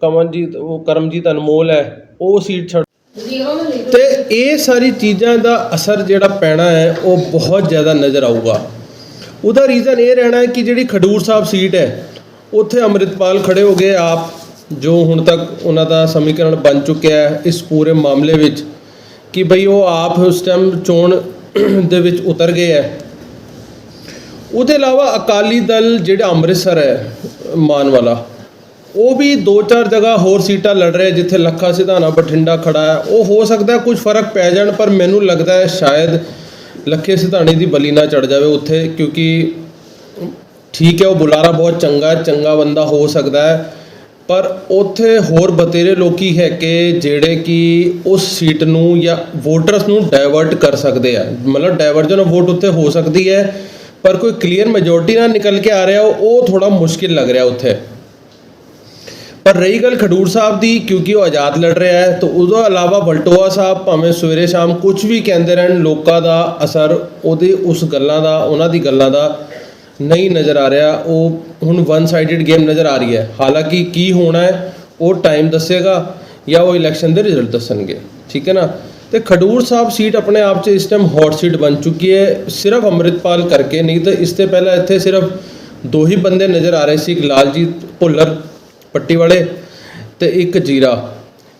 ਕਮਨਜੀਤ, ਉਹ ਕਰਮਜੀਤ ਅਨਮੋਲ ਹੈ, ਉਹ ਸੀਟ ਛੱਡ ਤੇ ਇਹ ਸਾਰੀ ਚੀਜ਼ਾਂ ਦਾ ਅਸਰ ਜਿਹੜਾ ਪੈਣਾ ਹੈ, ਉਹ ਬਹੁਤ ਜ਼ਿਆਦਾ ਨਜ਼ਰ ਆਊਗਾ। ਉਹਦਾ ਰੀਜ਼ਨ ਇਹ ਰਹਿਣਾ ਹੈ ਕਿ ਜਿਹੜੀ ਖਡੂਰ ਸਾਹਿਬ ਸੀਟ ਹੈ, ਉੱਥੇ ਅੰਮ੍ਰਿਤਪਾਲ ਖੜੇ ਹੋ ਗਏ ਆਪ, ਜੋ ਹੁਣ ਤੱਕ ਉਹਨਾਂ ਦਾ ਸਮੀਕਰਨ ਬਣ ਚੁੱਕਿਆ ਹੈ ਇਸ ਪੂਰੇ ਮਾਮਲੇ ਵਿੱਚ, ਕਿ ਭਈ ਉਹ ਆਪ ਉਸ ਟਾਈਮ ਚੋਣ ਦੇ ਵਿੱਚ ਉਤਰ ਗਏ ਹੈ। ਉਹਦੇ ਇਲਾਵਾ ਅਕਾਲੀ ਦਲ ਜਿਹੜਾ ਅੰਮ੍ਰਿਤਸਰ ਹੈ, ਮਾਨ ਵਾਲਾ, ਉਹ ਵੀ ਦੋ ਚਾਰ ਜਗ੍ਹਾ ਹੋਰ ਸੀਟਾਂ ਲੜ ਰਿਹਾ ਜਿੱਥੇ ਲੱਖਾ ਸਿਧਾਣਾ ਬਠਿੰਡਾ ਖੜਾ ਹੈ। ਉਹ ਹੋ ਸਕਦਾ ਕੁਝ ਫ਼ਰਕ ਪੈ ਜਾਣ, ਪਰ ਮੈਨੂੰ ਲੱਗਦਾ ਹੈ ਸ਼ਾਇਦ ਲੱਖੇ ਸਿਧਾਣੇ ਦੀ ਬਲੀ ਨਾ ਚੜ ਜਾਵੇ ਉੱਥੇ, ਕਿਉਂਕਿ ਠੀਕ ਹੈ, ਉਹ ਬੁਲਾਰਾ ਬਹੁਤ ਚੰਗਾ ਚੰਗਾ ਬੰਦਾ ਹੋ ਸਕਦਾ ਹੈ। ਪਰ ਉੱਥੇ ਹੋਰ ਬਤੇਰੇ ਲੋਕੀ ਹੈ ਕਿ ਜਿਹੜੇ ਕਿ ਉਸ ਸੀਟ ਨੂੰ ਜਾਂ ਵੋਟਰਸ ਨੂੰ ਡਾਇਵਰਟ ਕਰ ਸਕਦੇ ਆ। ਮਤਲਬ ਡਾਇਵਰਜਨ ਆਫ ਵੋਟ ਉੱਥੇ ਹੋ ਸਕਦੀ ਹੈ। ਪਰ ਕੋਈ ਕਲੀਅਰ ਮੈਜੋਰਟੀ ਨਾਲ ਨਿਕਲ ਕੇ ਆ ਰਿਹਾ, ਉਹ- ਉਹ ਥੋੜਾ ਮੁਸ਼ਕਿਲ ਲੱਗ ਰਿਹਾ ਉੱਥੇ। ਪਰ ਰਹੀ ਗੱਲ ਖਡੂਰ ਸਾਹਿਬ ਦੀ, ਕਿਉਂਕਿ ਉਹ ਆਜ਼ਾਦ ਲੜ ਰਿਹਾ ਹੈ, ਤਾਂ ਉਹਦੇ ਇਲਾਵਾ ਬਲਟੋਆ ਸਾਹਿਬ ਭਾਵੇਂ ਸਵੇਰੇ ਸ਼ਾਮ ਕੁਝ ਵੀ ਕਹਿੰਦੇ ਰਹਿਣ, ਲੋਕਾਂ ਦਾ ਅਸਰ ਉਹਦੇ ਉਸ ਗੱਲਾਂ ਦਾ, ਉਹਨਾਂ ਦੀ ਗੱਲਾਂ ਦਾ ਨਹੀਂ ਨਜ਼ਰ ਆ ਰਿਹਾ। ਉਹ ਹੁਣ ਵਨ ਸਾਈਡਡ ਗੇਮ ਨਜ਼ਰ ਆ ਰਹੀ ਹੈ। ਹਾਲਾਂਕਿ ਕੀ ਹੋਣਾ ਹੈ, ਉਹ ਟਾਈਮ ਦੱਸੇਗਾ ਜਾਂ ਉਹ ਇਲੈਕਸ਼ਨ ਦੇ ਰਿਜ਼ਲਟ ਦੱਸਣਗੇ। ਠੀਕ ਹੈ ਨਾ? ਤੇ ਖਡੂਰ ਸਾਹਿਬ ਸੀਟ ਆਪਣੇ ਆਪ 'ਚ ਇਸ ਟਾਈਮ ਹੌਟ ਸੀਟ ਬਣ ਚੁੱਕੀ ਹੈ। ਸਿਰਫ ਅੰਮ੍ਰਿਤਪਾਲ ਕਰਕੇ ਨਹੀਂ ਤਾਂ ਇਸ 'ਤੇ ਪਹਿਲਾਂ ਇੱਥੇ ਸਿਰਫ ਦੋ ਹੀ ਬੰਦੇ ਨਜ਼ਰ ਆ ਰਹੇ ਸੀ, ਇੱਕ ਲਾਲਜੀਤ ਭੁੱਲਰ ਪੱਟੀ ਵਾਲੇ ਤੇ ਇੱਕ ਜੀਰਾ।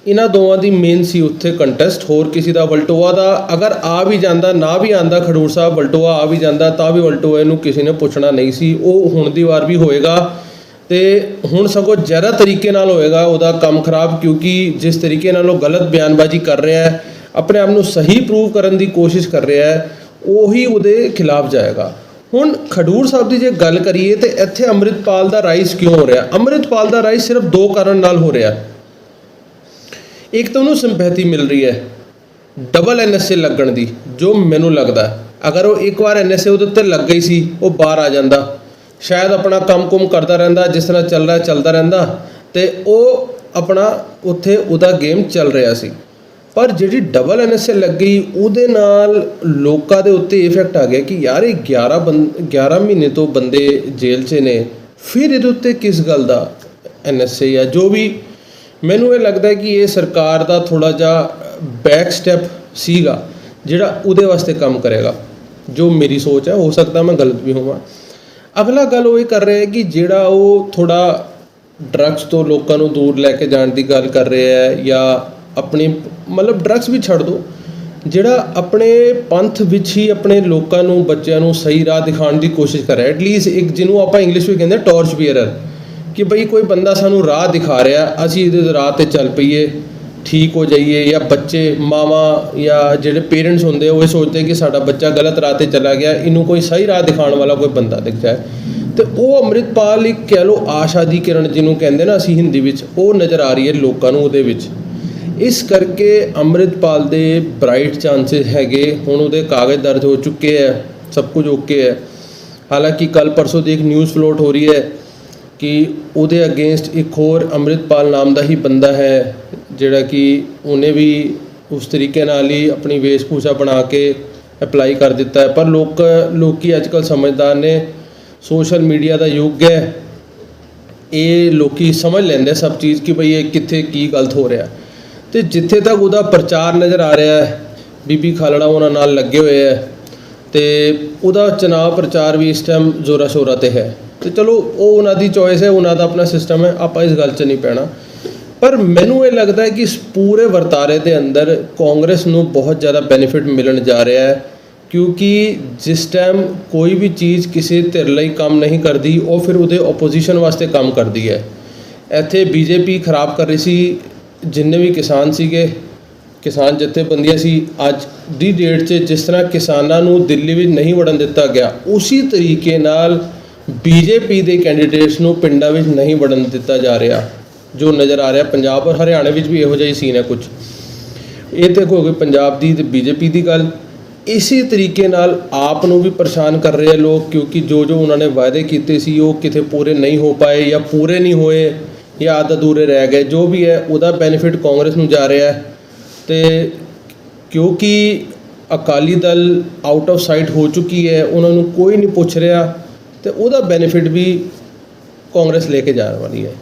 ਇਹਨਾਂ ਦੋਵਾਂ ਦੀ ਮੇਨ ਸੀ ਉੱਥੇ ਕੰਟੈਸਟ ਹੋਰ ਕਿਸੇ ਦਾ ਵਲਟੋਆ ਦਾ ਅਗਰ ਆ ਵੀ ਜਾਂਦਾ, ਨਾ ਵੀ ਆਂਦਾ ਖਡੂਰ ਸਾਹਿਬ, ਵਲਟੋਆ ਆ ਵੀ ਜਾਂਦਾ, ਤਾਂ ਵੀ ਵਲਟੋਏ ਨੂੰ ਕਿਸੇ ਨੇ ਪੁੱਛਣਾ ਨਹੀਂ ਸੀ। ਉਹ ਹੁਣ ਦੀ ਵਾਰ ਵੀ ਹੋਏਗਾ ਤੇ ਹੁਣ ਸਗੋਂ ਜ਼ਿਆਦਾ ਤਰੀਕੇ ਨਾਲ ਹੋਏਗਾ। ਉਹਦਾ ਕੰਮ ਖਰਾਬ ਕਿਉਂਕਿ ਜਿਸ ਤਰੀਕੇ ਨਾਲ ਉਹ ਗਲਤ ਬਿਆਨਬਾਜ਼ੀ ਕਰ ਰਿਹਾ ਹੈ ਆਪਣੇ ਆਪ ਨੂੰ ਸਹੀ ਪ੍ਰੂਵ ਕਰਨ ਦੀ ਕੋਸ਼ਿਸ਼ ਕਰ ਰਿਹਾ ਹੈ, ਉਹੀ ਉਹਦੇ ਖਿਲਾਫ ਜਾਏਗਾ। ਹੁਣ ਖਡੂਰ ਸਾਹਿਬ ਦੀ ਜੇ ਗੱਲ ਕਰੀਏ ਤੇ ਇੱਥੇ ਅੰਮ੍ਰਿਤਪਾਲ ਦਾ ਰਾਈਸ ਕਿਉਂ ਹੋ ਰਿਹਾ? ਅੰਮ੍ਰਿਤਪਾਲ ਦਾ ਰਾਈਸ ਸਿਰਫ ਦੋ ਕਾਰਨ ਨਾਲ ਹੋ ਰਿਹਾ। ਇੱਕ ਤਾਂ ਉਹਨੂੰ ਸਿੰਪੈਥੀ ਮਿਲ ਰਹੀ ਹੈ ਡਬਲ ਐਨਐਸਏ ਲੱਗਣ ਦੀ, ਜੋ ਮੈਨੂੰ ਲੱਗਦਾ ਅਗਰ ਉਹ ਇੱਕ ਵਾਰ ਐਨਐਸਏ ਉਹਦੇ ਉੱਤੇ ਲੱਗ ਗਈ ਸੀ, ਉਹ ਬਾਹਰ ਆ ਜਾਂਦਾ। ਸ਼ਾਇਦ ਆਪਣਾ ਕੰਮ-ਕੁਮ ਕਰਦਾ ਰਹਿੰਦਾ, ਜਿਸ ਤਰ੍ਹਾਂ ਚੱਲ ਰਿਹਾ ਚੱਲਦਾ ਰਹਿੰਦਾ। ਤੇ ਉਹ ਆਪਣਾ ਉੱਥੇ ਉਹਦਾ ਗੇਮ ਚੱਲ ਰਿਹਾ ਸੀ। ਪਰ ਜਿਹੜੀ ਡਬਲ ਐਨਐਸਏ ਲੱਗ ਗਈ, ਉਹਦੇ ਨਾਲ ਲੋਕਾਂ ਦੇ ਉੱਤੇ ਇਫੈਕਟ ਆ ਗਿਆ ਕਿ ਯਾਰ ਇਹ 11 ਬੰਦ 11 ਮਹੀਨੇ ਤੋਂ ਬੰਦੇ ਜੇਲ੍ਹ 'ਚ ਨੇ। ਫਿਰ ਇਹਦੇ ਉੱਤੇ ਕਿਸ ਗੱਲ ਦਾ ਐਨਐਸਏ ਜਾਂ ਜੋ ਵੀ ਮੈਨੂੰ ਇਹ ਲੱਗਦਾ ਕਿ ਇਹ ਸਰਕਾਰ ਦਾ ਥੋੜਾ ਜਿਹਾ ਬੈਕ ਸਟੈਪ ਸੀਗਾ, ਜਿਹੜਾ ਉਹਦੇ ਵਾਸਤੇ ਕੰਮ ਕਰੇਗਾ। ਜੋ ਮੇਰੀ ਸੋਚ ਹੈ ਹੋ ਸਕਦਾ ਮੈਂ ਗਲਤ ਵੀ ਹੋਵਾਂ। ਅਗਲਾ ਗੱਲ ਉਹ ਇਹ ਕਰ ਰਿਹਾ ਹੈ ਕਿ ਜਿਹੜਾ ਉਹ ਥੋੜਾ ਡਰੱਗਸ ਤੋਂ ਲੋਕਾਂ ਨੂੰ ਦੂਰ ਲੈ ਕੇ ਜਾਣ ਦੀ ਗੱਲ ਕਰ ਰਿਹਾ ਹੈ ਜਾਂ ਆਪਣੀ ਮਤਲਬ ਡਰੱਗਸ ਵੀ ਛੱਡ ਦੋ, ਜਿਹੜਾ ਆਪਣੇ ਪੰਥ ਵਿੱਚ ਹੀ ਆਪਣੇ ਲੋਕਾਂ ਨੂੰ, ਬੱਚਿਆਂ ਨੂੰ ਸਹੀ ਰਾਹ ਦਿਖਾਉਣ ਦੀ ਕੋਸ਼ਿਸ਼ ਕਰ ਰਿਹਾ ਐਟਲੀਸਟ ਇੱਕ ਜਿਹਨੂੰ ਆਪਾਂ ਇੰਗਲਿਸ਼ ਵਿੱਚ ਕਹਿੰਦੇ ਟਾਰਚ ਬੀਅਰਰ ਕਿ ਬਈ ਕੋਈ ਬੰਦਾ ਸਾਨੂੰ ਰਾਹ ਦਿਖਾ ਰਿਹਾ, ਅਸੀਂ ਇਹਦੇ ਰਾਹ ਤੇ ਚੱਲ ਪਈਏ, ਠੀਕ ਹੋ ਜਾਈਏ, ਜਾਂ ਬੱਚੇ, ਮਾਵਾਂ, ਜਾਂ ਜਿਹੜੇ ਪੇਰੈਂਟਸ ਹੁੰਦੇ ਉਹ ਇਹ ਸੋਚਦੇ ਕਿ ਸਾਡਾ ਬੱਚਾ ਗਲਤ ਰਾਹ ਤੇ ਚਲਾ ਗਿਆ, ਇਹਨੂੰ ਕੋਈ ਸਹੀ ਰਾਹ ਦਿਖਾਉਣ ਵਾਲਾ ਕੋਈ ਬੰਦਾ ਦਿਖ ਜਾਏ। ਤੇ ਉਹ ਅੰਮ੍ਰਿਤਪਾਲ ਇੱਕ ਕਹਿ ਲੋ ਆਸ਼ਾ ਦੀ ਕਿਰਨ ਜਿਹਨੂੰ ਕਹਿੰਦੇ ਨਾ ਅਸੀਂ ਹਿੰਦੀ ਵਿੱਚ, ਉਹ ਨਜ਼ਰ ਆ ਰਹੀ ਹੈ ਲੋਕਾਂ ਨੂੰ ਉਹਦੇ ਵਿੱਚ। ਇਸ ਕਰਕੇ ਅੰਮ੍ਰਿਤਪਾਲ ਦੇ ਬ੍ਰਾਈਟ ਚਾਂਸਸ ਹੈਗੇ, ਹੁਣ ਉਹਦੇ ਕਾਗਜ਼ ਦਰਜ ਹੋ ਚੁੱਕੇ ਹੈ ਸਭ ਕੁਝ ਓਕੇ ਹੈ ਹਾਲਾਂਕਿ ਕੱਲ ਪਰਸੋਂ ਦੀ ਇੱਕ ਨਿਊਜ਼ ਫਲੋਟ ਹੋ ਰਹੀ ਹੈ ਕਿ ਉਹਦੇ ਅਗੇਂਸਟ ਇੱਕ ਹੋਰ ਅੰਮ੍ਰਿਤਪਾਲ ਨਾਮ ਦਾ ਹੀ ਬੰਦਾ ਹੈ, ਜਿਹੜਾ ਕਿ ਉਹਨੇ ਵੀ ਉਸ ਤਰੀਕੇ ਨਾਲ ਹੀ ਆਪਣੀ ਵੇਸ਼ਭੂਸ਼ਾ ਬਣਾ ਕੇ ਅਪਲਾਈ ਕਰ ਦਿੱਤਾ ਹੈ। ਪਰ ਲੋਕ, ਲੋਕੀ ਅੱਜਕੱਲ ਸਮਝਦਾਰ ਨੇ ਸੋਸ਼ਲ ਮੀਡੀਆ ਦਾ ਯੁੱਗ ਹੈ। ਇਹ ਲੋਕੀ ਸਮਝ ਲੈਂਦੇ ਸਭ ਚੀਜ਼ ਕਿ ਭਈ ਇਹ ਕਿੱਥੇ ਕੀ ਗਲਤ ਹੋ ਰਿਹਾ। ਤੇ ਜਿੱਥੇ ਤੱਕ ਉਹਦਾ ਪ੍ਰਚਾਰ ਨਜ਼ਰ ਆ ਰਿਹਾ ਹੈ, ਬੀਬੀ ਖਾਲੜਾ ਉਹਨਾਂ ਨਾਲ ਲੱਗੇ ਹੋਏ ਹੈ ਤੇ ਉਹਦਾ ਚੁਣਾਵ ਪ੍ਰਚਾਰ ਵੀ ਇਸ ਟਾਈਮ ਜ਼ੋਰਾ ਸ਼ੋਰਾ ਤੇ ਹੈ। ਤੇ ਚਲੋ, ਉਹ ਉਹਨਾਂ ਦੀ ਚੋਇਸ ਹੈ, ਉਹਨਾਂ ਦਾ ਆਪਣਾ ਸਿਸਟਮ ਹੈ, ਆਪਾਂ ਇਸ ਗੱਲ 'ਚ ਨਹੀਂ ਪੈਣਾ। ਪਰ ਮੈਨੂੰ ਇਹ ਲੱਗਦਾ ਹੈ ਕਿ ਇਸ ਪੂਰੇ ਵਰਤਾਰੇ ਦੇ ਅੰਦਰ ਕਾਂਗਰਸ ਨੂੰ ਬਹੁਤ ਜ਼ਿਆਦਾ ਬੈਨੀਫਿਟ ਮਿਲਣ ਜਾ ਰਿਹਾ ਹੈ, ਕਿਉਂਕਿ ਜਿਸ ਟਾਈਮ ਕੋਈ ਵੀ ਚੀਜ਼ ਕਿਸੇ ਧਿਰ ਲਈ ਕੰਮ ਨਹੀਂ ਕਰਦੀ, ਉਹ ਫਿਰ ਉਹਦੇ ਆਪੋਜੀਸ਼ਨ ਵਾਸਤੇ ਕੰਮ ਕਰਦੀ ਹੈ। ਇੱਥੇ ਬੀਜੇਪੀ ਖਰਾਬ ਕਰ ਰਹੀ ਸੀ ਜਿੰਨੇ ਵੀ ਕਿਸਾਨ ਸੀਗੇ, ਕਿਸਾਨ ਜਥੇਬੰਦੀਆਂ ਸੀ, ਅੱਜ ਦੀ ਡੇਟ 'ਚ ਜਿਸ ਤਰ੍ਹਾਂ ਕਿਸਾਨਾਂ ਨੂੰ ਦਿੱਲੀ ਵਿੱਚ ਨਹੀਂ ਵੜਨ ਦਿੱਤਾ ਗਿਆ, ਉਸੇ ਤਰੀਕੇ ਨਾਲ ਬੀਜੇਪੀ ਦੇ ਕੈਂਡੀਡੇਟਸ ਨੂੰ ਪਿੰਡਾਂ ਵਿੱਚ ਨਹੀਂ ਵੜਨ ਦਿੱਤਾ ਜਾ ਰਿਹਾ, ਜੋ ਨਜ਼ਰ ਆ ਰਿਹਾ ਪੰਜਾਬ ਔਰ ਹਰਿਆਣਾ ਵਿੱਚ ਵੀ ਇਹੋ ਜਿਹਾ ਹੀ ਸੀਨ ਹੈ ਕੁਝ। ਇਹ ਤੇ ਹੋ ਗਈ ਪੰਜਾਬ ਦੀ ਤੇ ਬੀਜੇਪੀ ਦੀ ਗੱਲ, ਇਸੇ ਤਰੀਕੇ ਨਾਲ ਆਪ ਨੂੰ ਵੀ ਪਰੇਸ਼ਾਨ ਕਰ ਰਹੇ ਆ ਲੋਕ, ਕਿਉਂਕਿ ਜੋ ਜੋ ਉਹਨਾਂ ਨੇ ਵਾਅਦੇ ਕੀਤੇ ਸੀ, ਉਹ ਕਿਤੇ ਪੂਰੇ ਨਹੀਂ ਹੋ ਪਾਏ ਜਾਂ ਪੂਰੇ ਨਹੀਂ ਹੋਏ। ਜਾਂ ਅੱਧ ਅਧੂਰੇ ਰਹਿ ਗਏ ਜੋ ਵੀ ਹੈ ਉਹਦਾ ਬੈਨੀਫਿਟ ਕਾਂਗਰਸ ਨੂੰ ਜਾ ਰਿਹਾ ਹੈ ਤੇ ਕਿਉਂਕਿ Akali Dal out of sight ਹੋ ਚੁੱਕੀ ਹੈ ਉਹਨਾਂ ਨੂੰ ਕੋਈ ਨਹੀਂ ਪੁੱਛ ਰਿਹਾ ਤੇ ਉਹਦਾ ਬੈਨੀਫਿਟ ਵੀ ਕਾਂਗਰਸ ਲੈ ਕੇ ਜਾ ਵਾਲੀ ਹੈ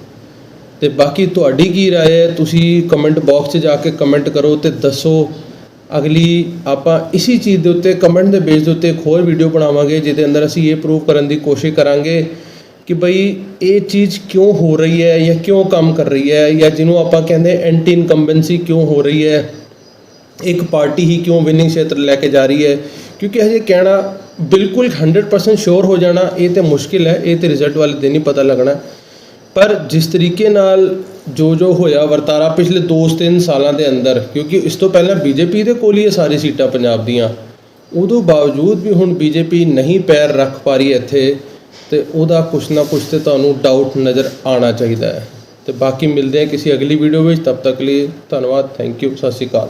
ਤੇ ਬਾਕੀ ਤੁਹਾਡੀ ਕੀ رائے ਹੈ ਤੁਸੀਂ ਕਮੈਂਟ ਬਾਕਸ 'ਚ ਜਾ ਕੇ ਕਮੈਂਟ ਕਰੋ ਤੇ ਦੱਸੋ ਅਗਲੀ ਆਪਾਂ ਇਸੀ ਚੀਜ਼ ਦੇ ਉੱਤੇ ਕਮੈਂਟ ਦੇ ਬੇਸ ਦੇ ਉੱਤੇ ਇੱਕ ਹੋਰ ਵੀਡੀਓ ਬਣਾਵਾਂਗੇ ਜਿਹਦੇ ਅੰਦਰ ਅਸੀਂ ਇਹ ਪ੍ਰੂਵ ਕਰਨ ਦੀ ਕੋਸ਼ਿਸ਼ ਕਰਾਂਗੇ ਕਿ ਬਈ ਇਹ ਚੀਜ਼ ਕਿਉਂ ਹੋ ਰਹੀ ਹੈ ਜਾਂ ਕਿਉਂ ਕੰਮ ਕਰ ਰਹੀ ਹੈ ਜਾਂ ਜਿਹਨੂੰ ਆਪਾਂ ਕਹਿੰਦੇ ਐਂਟੀ ਇਨਕੰਬੈਂਸੀ ਕਿਉਂ ਹੋ ਰਹੀ ਹੈ, ਇੱਕ ਪਾਰਟੀ ਹੀ ਕਿਉਂ ਵਿਨਿੰਗ ਖੇਤਰ ਲੈ ਕੇ ਜਾ ਰਹੀ ਹੈ, ਕਿਉਂਕਿ ਹਜੇ ਕਹਿਣਾ ਬਿਲਕੁਲ 100% ਸ਼ੋਰ ਹੋ ਜਾਣਾ, ਇਹ ਤੇ ਮੁਸ਼ਕਿਲ ਹੈ, ਇਹ ਤੇ ਰਿਜ਼ਲਟ ਵਾਲੇ ਦਿਨ ਹੀ ਪਤਾ ਲੱਗਣਾ। ਪਰ ਜਿਸ ਤਰੀਕੇ ਨਾਲ ਜੋ ਜੋ ਹੋਇਆ ਵਰਤਾਰਾ ਪਿਛਲੇ 2-3 ਸਾਲਾਂ ਦੇ ਅੰਦਰ, ਕਿਉਂਕਿ ਇਸ ਤੋਂ ਪਹਿਲਾਂ ਬੀਜੇਪੀ ਦੇ ਕੋਲ ਹੀ ਇਹ ਸਾਰੀ ਸੀਟਾਂ ਪੰਜਾਬ ਦੀਆਂ, ਉਦੋਂ ਬਾਵਜੂਦ ਵੀ ਹੁਣ ਬੀਜੇਪੀ ਨਹੀਂ ਪੈਰ ਰੱਖ ਪਾ ਰਹੀ ਇੱਥੇ ਤੇ ਉਹਦਾ ਕੁਛ ਨਾ ਕੁਛ ਤੇ ਤੁਹਾਨੂੰ ਡਾਊਟ ਨਜ਼ਰ ਆਉਣਾ ਚਾਹੀਦਾ ਹੈ। ਤੇ ਬਾਕੀ ਮਿਲਦੇ ਹਾਂ ਕਿਸੇ ਅਗਲੀ ਵੀਡੀਓ ਵਿੱਚ। ਤਬ ਤੱਕ ਲਈ ਧੰਨਵਾਦ। ਥੈਂਕ ਯੂ ਸਤਿ ਸ਼੍ਰੀ ਅਕਾਲ।